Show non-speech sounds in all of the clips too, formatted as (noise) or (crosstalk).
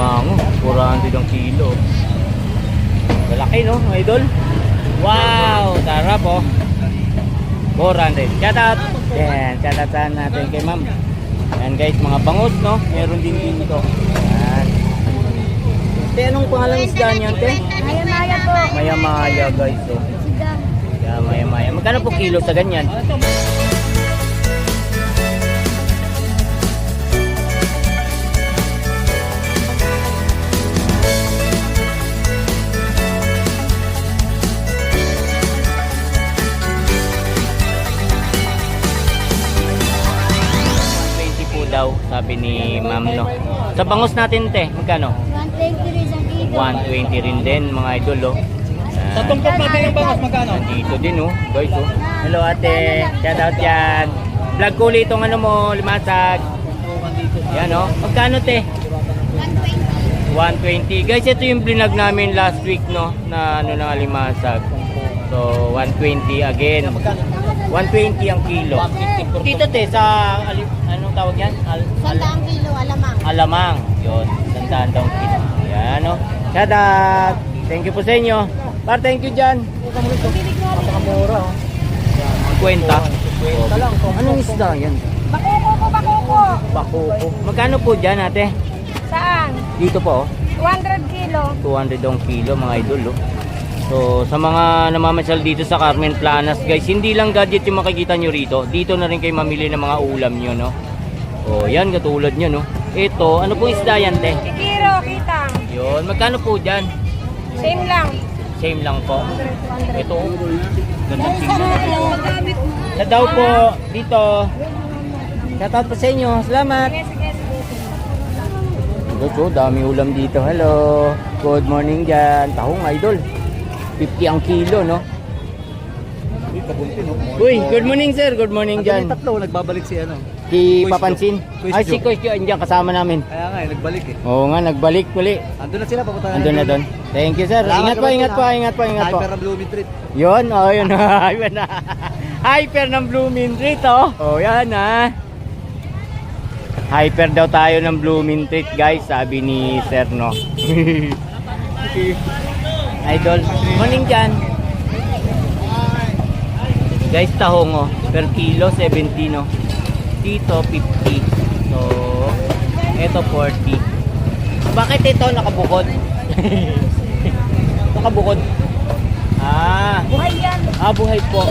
Alimango, 400 ang kilo. Malaki no, mga idol? Wow, sarap oh. 400. Shout out. Yan, shout out saan natin kay ma'am. Yan guys, mga bangus no. Meron din dito. Yan. Te, anong pangalan isda niyan, te? Maya-maya po. Maya-maya guys, oh. Maya-maya. Magkano po kilo sa ganyan? Ni ma'am, no? Sa bangus natin, te, magkano? 120 rin kilo. 120 rin din, mga idol, oh. Sa tungkol natin ng bangas, magkano? Nandito din oh, guys oh. Hello ate, shout out yan. Vlog ko ulit itong ano mo, limasag. Yan oh. Magkano te? 120. 120. Guys, ito yung blinag namin last week no, na ano na limasag. So, 120 again. 120 ang kilo. Dito te, sa, ali- anong tawag yan? Al, al, Sandaang kilo, alamang. alamang. Yun, sandaan daw kilo. Yan oh. Shout out. Thank you po sa inyo. Par, thank you dyan. Napakamura. oh. Kwenta. Kwenta lang. Anong isda yan? Bakuko po, bakuko. Bakoko. Magkano po dyan ate? Saan? Dito po, oh. 200 kilo. 200 ang kilo mga idol. Oh. So, sa mga namamasyal dito sa Carmen Planas, guys, hindi lang gadget yung makikita nyo rito. Dito na rin kayo mamili ng mga ulam nyo, no? O, yan, katulad nyo, no? Ito, ano pong isda yan, te? Kikiro, kitang. Yun, magkano po dyan? Same lang. Same lang po. Ito, gandang tingnan. na mo. Sa daw po, dito. Shoutout po sa inyo. Salamat. Oh, dami ulam dito. Hello. Good morning dyan. Tahong idol. 50 ang kilo, no? Uy, good morning sir. Good morning dyan. tatlo, nagbabalik si ano. Si Kuis Papansin. Kuis Ay, si Kuis Jo. Andiyan kasama namin. Kaya nga, eh, nagbalik eh. Oo nga, nagbalik uli. Andun na sila, papunta Andun na doon. Thank you sir. Ingat po, ingat po, ingat po, ingat po. Hyper ang Blooming Treat. Yun, oh, yun. (laughs) Hyper na. Hyper ng Blooming Treat, oh. Oh, yan, ha. Hyper daw tayo ng Blooming Treat, guys, sabi ni Sir, no. (laughs) Idol, morning dyan. Guys, tahong, oh. Per kilo, 70, no. Dito, 50. So, eto, 40. Bakit ito nakabukod? (laughs) nakabukod. Ah, Buhay yan. ah buhay po.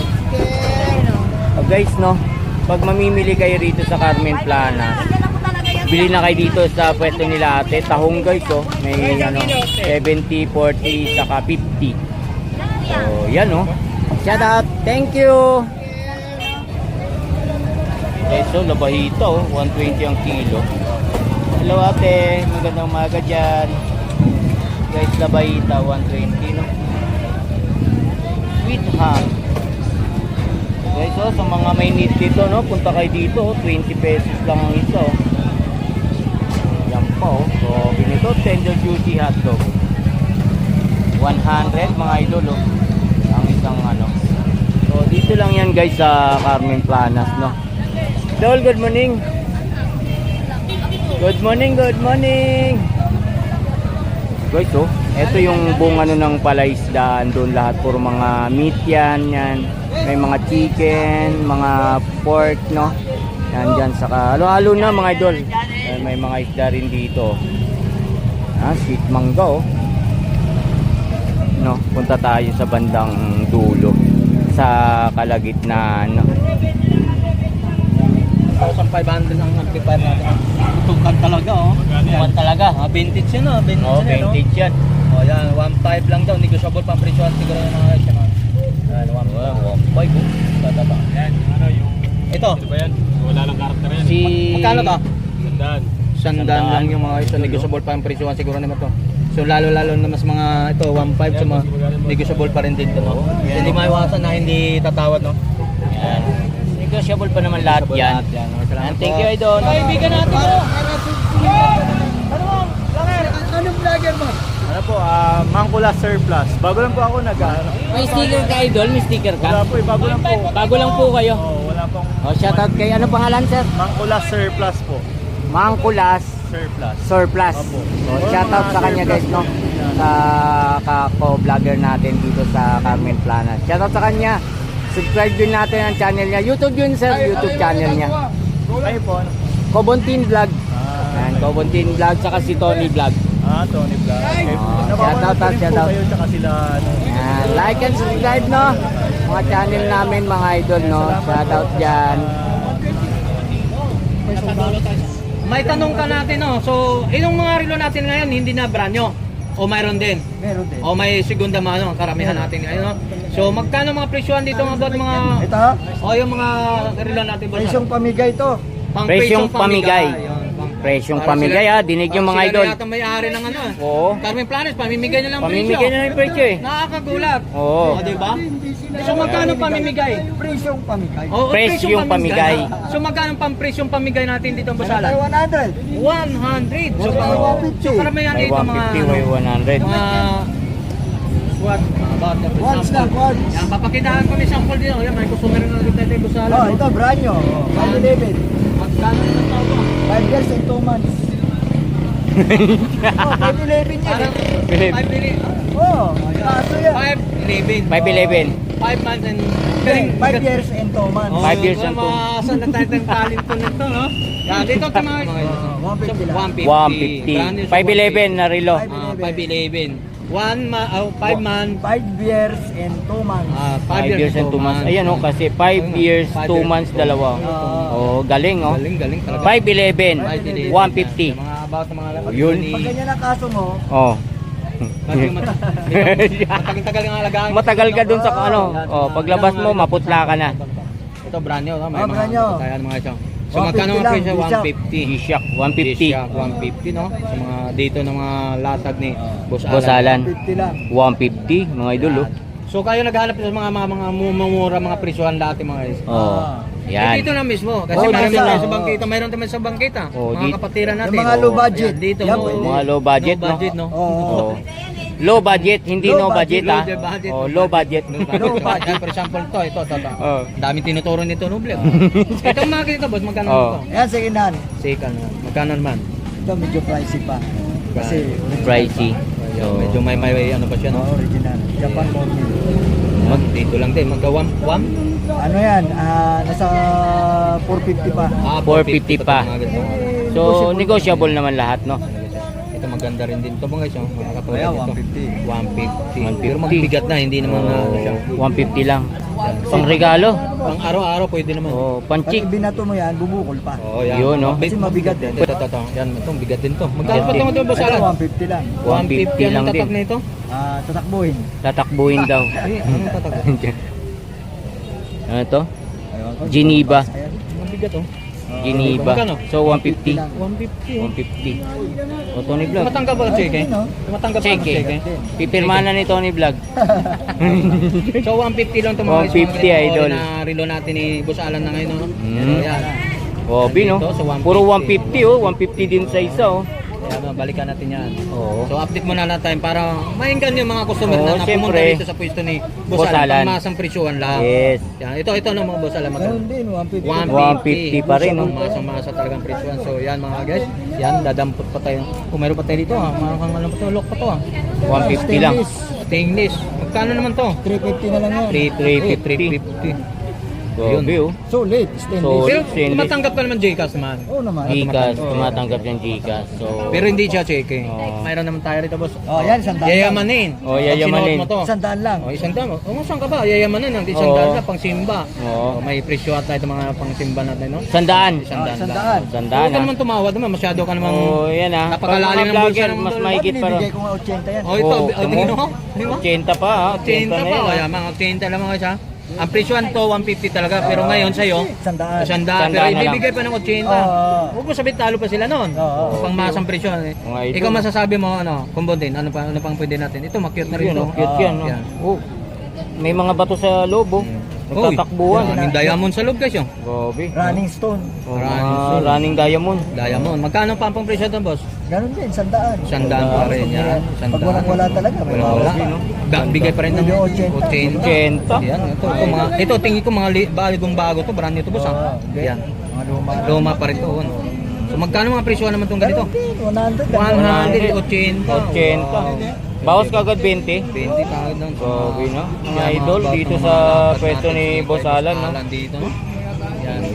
Oh, guys, no. Pag mamimili kayo rito sa Carmen Plana, Ganyan ako talaga yan. Bili na kayo dito sa pwesto nila ate. Tahong guys, oh. May ano, 70, 40, saka 50. So, yan, oh. Shout out. Thank you. Okay, so labahita, oh. 120 ang kilo. Hello ate, magandang umaga dyan. Guys, labahita, 120, no? Sweet ham. Guys, oh, sa mga may need dito, no? Punta kayo dito, oh. 20 pesos lang ang isa, oh. Pa, oh. So, binito, tender duty hotdog. 100, mga idol, oh. Ang isang, ano. So, dito lang yan, guys, sa Carmen Planas, no? Dol, good morning. Good morning, good morning. Guys, oh, ito yung buong ano ng palaisdaan doon lahat puro mga meat yan, yan. May mga chicken, mga pork, no? Yan dyan, saka halo-halo na mga idol. Yan, may mga isda rin dito. Ah, sweet mangga, oh. No, punta tayo sa bandang dulo sa kalagitnaan, no? 1,500 ang amplifier natin. Tukan talaga, oh. Buwan talaga. Ah, vintage yun, oh. Vintage Oh, yun, oh. vintage yan. Oh, yan. 1,500 lang daw. Negotiable pa ang presyohan siguro ng mga guys. Yan, Yan, 1,500. Boy, oh. Tataba. Ano yung Ito. ano ba yan? Wala lang karakter yan. Si... Magkano to? Sandaan. Sandaan lang yung mga ito. Negotiable pa ang presyohan siguro naman to. So lalo-lalo na mas mga ito 1.5 sa mga negotiable pa rin din to. No? Hindi maiwasan na hindi tatawad no. Yan. Negotiable pa naman lahat yan. lahat yan. Salamat thank you, Idol. Kaibigan natin mo. Anong vlogger mo? Ano po, ah, Mangkula Surplus. Bago lang po ako nag ano. May sticker ka, Idol? May sticker Wala ka? po, eh, bago lang po. Bago lang po kayo. Oh, wala pong Oh, shoutout kay ano pangalan, sir? Mangkula Surplus po. Mangkulas surplus. Surplus. Opo. So, shoutout sa kanya guys, no? Sa kako-vlogger natin dito sa Carmen Planas. Shoutout sa kanya. Subscribe din natin ang channel niya. YouTube yun sir, YouTube channel niya. Kayo po? Kobontin Vlog. Ah, Yan, Kobontin Vlog, saka si Tony Vlog. ah Tony Vlog. Okay. Ah, Napapanood shoutout, ko rin po shoutout. kayo, tsaka sila, ano, like and subscribe, no? Mga channel namin, mga idol, no? Shoutout dyan. May tanong ka natin, no? So, yung mga relo natin ngayon, hindi na brand nyo? O mayroon din? Meron din. O may segunda mano, ang karamihan natin ngayon, no? So, magkano mga presyohan dito mga about mga... Ito O, yung mga relo natin, presyong pamigay to. Pang Presyong pamigay. Pang- Presyong Para pamigay, sila- ha? Dinig yung mga sila idol. na yata may-ari ng ano. ah. Oo. Carmen Planes, pamimigay nyo lang Pamimigay presyo. na yung presyo, eh. Nakakagulat. Oo. O, diba? So, magkano pamimigay? Presyong pamigay. Oo, Presyong pamigay. So, magkano pang presyong pamigay natin dito, Ano Basalan? tayo 100? 100. So, pang, 150. so karamihan May dito mga 150, may 100. mga what about the Quads lang, quads. Yan, papakitaan ko ni sample dito. Yan, may customer na ulit tayo busala. Oh, ito, brand nyo. Oh, 511. Magkano na ako? 5 years and 2 months. (laughs) oh, 511 yan. Bilib. 5 billion. Oh, kaso yan. 5 11. 511. 5 months and 5 years and 2 months. Oh, Five years kung and two. Maasan na tayo ng talent ko nito, no? Yan, dito mga... Oh, 150 lang. 150. 150. 511 na relo. Ah, 511. 1 ma oh, 5 month. 5 years and 2 months. Ah, 5 years and 2 months. Ayan, oh, kasi 5 years, 2 months, dalawa. Oh, galing, oh. Galing, galing talaga. 511, 150. Mga about ng mga Oh, yun. Pag ganyan ang kaso mo, Oh. Matagal-tagal (laughs) ang alagaan. Matagal ka dun sa ano. Oh, paglabas mo, maputla ka na. Ito brand new, may Ah, mga brand new. mga ito. So 150 magkano ang presyo? G-Shock. 150. G-Shock, G-Shock, 150. 150 no? Sa mga dito ng mga latag ni Boss Alan. Boss Alan, 50 lang. 150, mga idol, oh. So kayo naghanap sa mga mga mga mumura mga presyohan dati mga guys. Oh. Eh, Yan. dito na mismo kasi Oh, marami dito. tayo sa bangkita, mayroon naman sa bangkita. Oh, mga kapatiran natin. Yung mga low budget. Ayan, dito Yan, no. Mga low budget, no? budget, no? Oo. Oh. Low budget, hindi Low no budget, budget, ah. low budget. Oh, low budget. Low budget. For example, to, ito, ito, ito. Oh. Ang daming tinuturo nito, Nuble. (laughs) ito mga ganito, boss, magkano Oh. ito? Ayan, second hand. Second, magkano naman? Ito medyo pricey pa. Kasi Pricey. So, medyo may may ano pa siya, no? original. Japan model. Mag, dito lang din, magka 1, 1? Ano yan? Ah, nasa 450 pa. Ah, 450 pa. so negotiable naman lahat, no? Ito maganda rin din ito mga guys, mga katulad Ayan, nito. 150. 150. Pero mabigat na, hindi naman na ano siya. 150 lang. Pang regalo. Pang araw-araw pwede naman. Oh, Pag panchik. binato mo yan, bubukol pa. Oh, yan. Yun, no? Kasi mabigat din. Ito, ito, ito. Yan, ito, bigat din to. Magkano pa Bigat ito, ito, boss Ito, Alan? 150 lang. 150 lang ang tatak din. na ito? Ah, tatakbuhin. Tatakbuhin daw. Ay, (laughs) anong tatak? (laughs) ano to? Ayun. Geneva. Mabigat, oh. Geneva. Magkano? So 150. 150. 150. O Tony Vlog. Tumatanggap ba ang cheque? Tumatanggap ba ang Cheque. Pipirma na ni Tony Vlog. (laughs) So 150 lang mga 150, guys, mga ganito, idol. Na relo natin ni Boss Alan na ngayon. No? Mm. Yan. Gobi no. Dito, so 150. Puro 150 oh. 150 din sa isa oh. Yan, no, balikan natin yan. Oo. So update muna natin para mainggan yung mga customer Oo, na napumunta syempre. dito sa pwesto ni Boss Boss Alan. Lahat. Yes. Yan, ito ito no mga Boss Alan. magkano? Ganun din, 150. 150 pa rin, no? Masang masa talagang presyohan. So yan mga guys. Yan dadampot pa tayo. Kung meron pa tayo dito ha. Kang ano pa to, lock pa to ha. 150 lang. Stainless. Magkano naman to? 350 na lang yan. 350. 350. Gobi oh. Solid, stainless. So- Pero stainless. tumatanggap ka naman Gcash man. Oo naman. Gcash, tumatanggap yung Gcash. So Pero hindi siya cheque. Oo. Mayroon naman tayo rito boss. Oh, yan, isang daan. lang. Yayamanin. Oh, yayamanin. sinuot mo to. Isang daan lang. Oh, isang daan. Oh, saan ka ba? Yayamanin ang isang daan na pang simba. Oo. Oh, may presyo at tayo mga pang simba natin, no? Sandaan. Isang daan. isang lang. daan. Sandaan Huwag ka ah. naman tumawad naman, masyado ka namang... Oh, yan ah. Napakalalim ng bulsa ng mas mahigit pa rin. Binibigay ko nga 80 yan. Oh, ito, Oh, oh, tingin mo? Tingin mo? 80 pa ah. 80 na pa, oh, yan, mga 80 lang mga siya. Ang presyohan to, 150 talaga, pero ngayon sa'yo, Isang daan. Isang daan, pero Isang daan na lang. ibibigay pa ng 80. Oo. Huwag mo sabihin talo pa sila noon. Oo. Pangmasang presyo. Eh. Mga idol. Ikaw masasabi mo ano, kumbondin, ano pa ano pang pwede natin? Ito makyut na rin Yun, to. oh, cute yan. oh. Yan. Oh. May mga bato sa loob oh. Uy, Nagtatakbuhan. Daming diamond sa loob guys yung. Gobi. Running stone. Oh, Running stone. running diamond. Diamond. Magkano pa ang presyo doon, boss? Ganun din, isang daan. Sandaan pa rin yan. Pag walang wala talaga, Wala wala. Ga- Bigay pa rin ng Medyo 80. 80. Yan, ito, ito, mga, ito tingin ko mga bagong bago to, brand new to boss ha. okay. Yan. Luma. Luma pa rin to. Ano. So magkano mga presyo naman itong ganito? Ganun din, 100 lang. 180. 80. Bawas kagad 20. 20 tawag doon. Grabe, no? Mga idol, dito sa pwesto ni Boss Alan, no? Dito.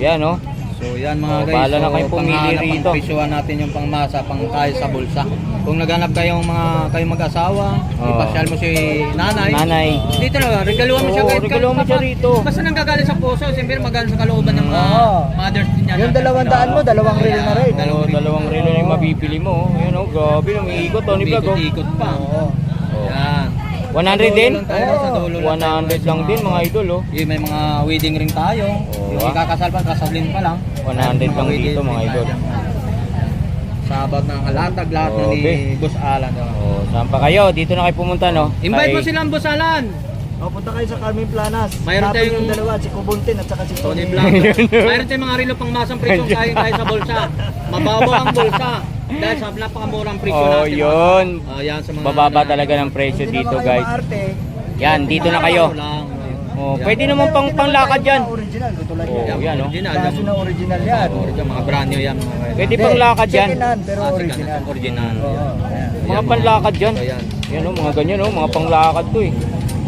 Yan, no? So yan mga Oh, guys, bahala na so, kayong pumili panghanap ang rito. presyohan natin yung pangmasa, pangkaya sa bulsa. Kung naghanap kayong mga kayong mag-asawa, Oh. ipasyal mo si nanay. Nanay. Dito na, regaluhan mo siya Oo, kahit regaluhan mo siya rito. Basta nang gagaling sa puso, siyempre magaling sa kalooban ng mga Oo. mothers din yan. Yung dalawang daan mo, dalawang reel na rin. Oh, dalawang relo na yung mabibili mo. oh. Yan, oh, grabe, umiikot, Vlog, oh. Ikot pa. Oo. Oh. Yan. 100 din? Tayo, sa dulo lang tayo, 100 lang din, mga idol, oh. Yung may mga wedding ring tayo. Oo, yung ah. ikakasal pa, kasalin pa lang. 100 lang dito, mga idol. Sabat ng halatag lahat na Okay. ni Boss Alan. Oh, saan pa kayo? Dito na kayo pumunta, no? Invite mo Kay- silang Boss Alan. O, punta kayo sa Carmen Planas. Mayroon Hanapin tayong- yung dalawa, si Kubuntin at saka si Tony Tony. Blanco. (laughs) Mayroon tayong mga relo pang masang presyo (laughs) kaya tayo sa bulsa. Mababaw ang bulsa. Dahil sa napakamurang presyo Oh, natin. yun. Ah, yan sa mga Bababa talaga ng presyo Hindi dito, naman kayo guys. maarte. Yan, dito na kayo. Lang. Oh, Yan. pwede naman pang panglakad yan. Original, katulad Oh, yan. yan, oh. Original. Kaso na original yan. Oh, original, mga brand new yan. Mga. Pwede Hindi, pang lakad yan. Second hand, pero Ah, second original. Original. Oo, yan. Mga Yan, panlakad yan. So, yan. Yan, oh, mga ganyan, oh, mga panglakad to, eh.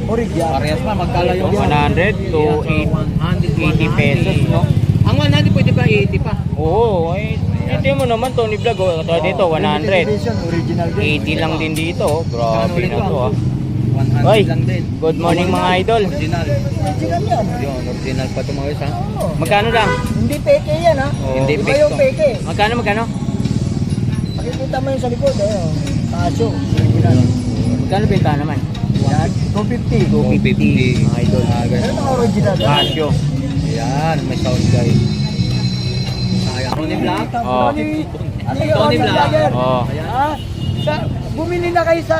Original. Parehas pa, magkala yung 100 to 80 pesos, no? Ang 100 pwede pa 80 pa. Oo, eh, ito mo naman, Tony Vlog, oh. Ito dito, Oo, 100. edition, original din. 80 lang din dito, oh. Grabe na to, ah. 100 Hoy, lang din. good morning mga idol. Original. Original yan. Yun, original pa guys ha. Oo. Magkano lang? Hindi peke yan ha. Hindi Iba fake yung to. peke. Magkano, magkano? Makikita mo yung sa likod. Ayun. Kaso, original. Magkano benta naman? Yan, 250. 250. Mga idol. Ah, naka original. yan. Casio. Ayan, may sound guys. Sayang. Tony Black. Oh. Ano yung Tony Blanc. Vlogger? Oh. Ha? Sa, bumili na kayo sa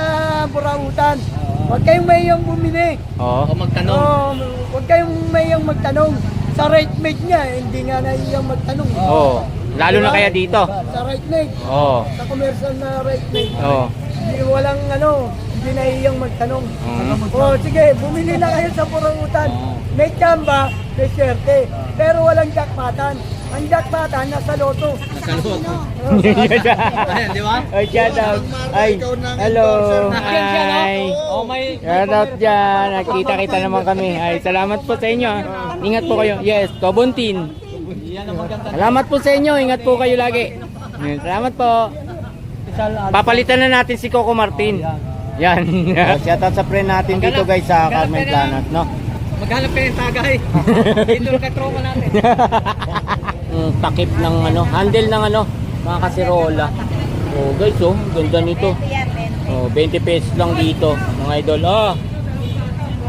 Burautan. Huwag kayong mayang bumili. Oh. O magtanong. Oh, huwag kayong mayang magtanong. Sa right mate niya, hindi nga naiyang magtanong. Oh. Lalo na kaya dito. Sa right mate. Oh. Sa commercial na right mate. Oh. Hindi walang ano, hindi naiyang magtanong. Mm. Oh, sige, bumili na kayo sa Burautan. Oo. May tsamba, may swerte. Pero walang jackpatan. Ang jackpatan nasa loto. Nasalot. Ayan, di ba? Ay, shout out. Ay, hello. Ay. Oh, may... Shout out dyan. Nakita-kita naman kami. Ay, salamat po sa inyo. ah. Ingat po kayo. Yes, maganda. Salamat po sa inyo. Ingat po kayo lagi. Salamat po. Papalitan na natin si Coco Martin. Yan. Shout out sa friend natin dito guys sa Carmen Planas, no? Maghanap kayo ng tagay. (laughs) Dito ang katropa natin. Mm, takip ng ano, handle ng ano, mga kasirola. Oh, guys, oh, ganda nito. Oh, 20. 20 pesos lang dito, mga idol. Ah.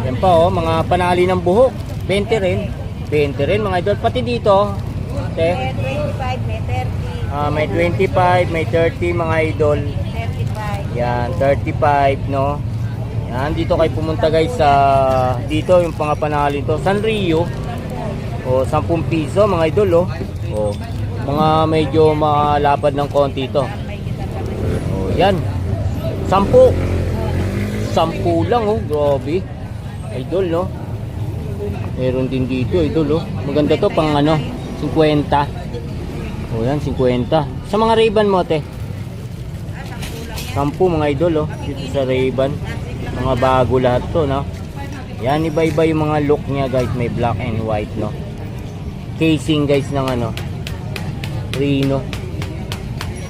Yan pa oh, mga panali ng buhok. 20 rin. 20 rin mga idol. Pati dito, te, May 25, may 30, ah, may 25, may 30 mga idol. 35. Yan, 35, no? Yan, dito kayo pumunta guys sa dito yung mga panali to. San Rio. O, 10 piso mga idol, oh. O, mga medyo malapad ng konti to. O, yan. 10. 10 lang, oh. Grabe. Idol, no? Meron din dito, idol, oh. Maganda to pang ano, 50. O, yan, 50. Sa mga Ray-Ban mo, te? Sampu mga idol oh, dito sa Ray-Ban. Mga bago lahat to, no? Yan, iba-iba yung mga look niya guys. May black and white, no? Casing guys ng ano, Reno.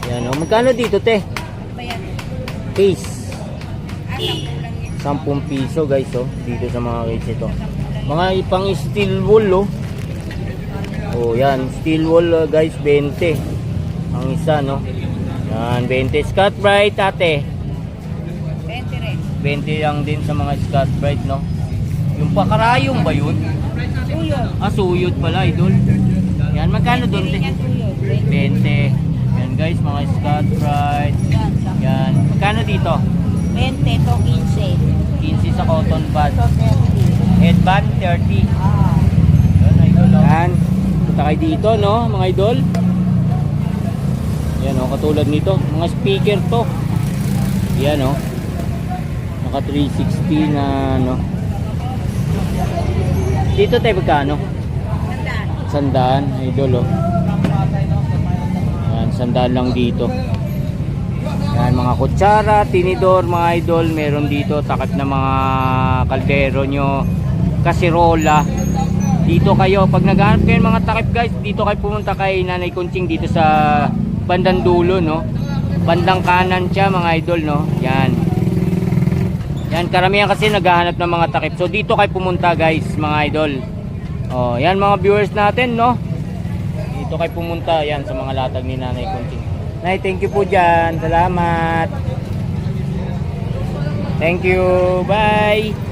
Yan oh. Magkano dito, te? Case. Ah, 10 lang yan. 10 piso guys oh, dito sa mga case ito. Mga ipang steel wool oh. Oh, yan, steel wool uh, guys, 20. Ang isa, no? Yan, 20 Scott Bright, ate. 20 rin. 20 lang din sa mga Scott Bright, no? Yung pakarayong ba yun? Tuyod. Ah, suyod pala, idol. Yan, magkano doon? te? Yan, tuyod. 20. Yan guys, mga Scott Bright. Yan. Magkano dito? 20 to 15. 15 sa cotton bud. To 30. Headband, 30. Ah. Yan, idol. oh. Yan. Punta kayo dito, no, mga idol. Yan, oh, katulad nito. Mga speaker to. Yan, oh. Naka 360 na, ano. Dito tayo magkano? Tandaan. Sandaan, idol, oh. Yan, Sandaan lang dito. Yan, mga kutsara, tinidor, mga idol, meron dito, takip na mga kaldero nyo, kasirola. Dito kayo, pag naghahanap kayo mga takip guys, dito kayo pumunta kay Nanay Kunching dito sa bandang dulo, no? Bandang kanan siya mga idol, no? Yan. Yan, karamihan kasi naghahanap ng mga takip. So dito kayo pumunta guys, mga idol. Oh, yan mga viewers natin, no? Dito kayo pumunta, yan sa mga latag ni Nanay Kunching. Nay, thank you po dyan. Salamat. Thank you. Bye.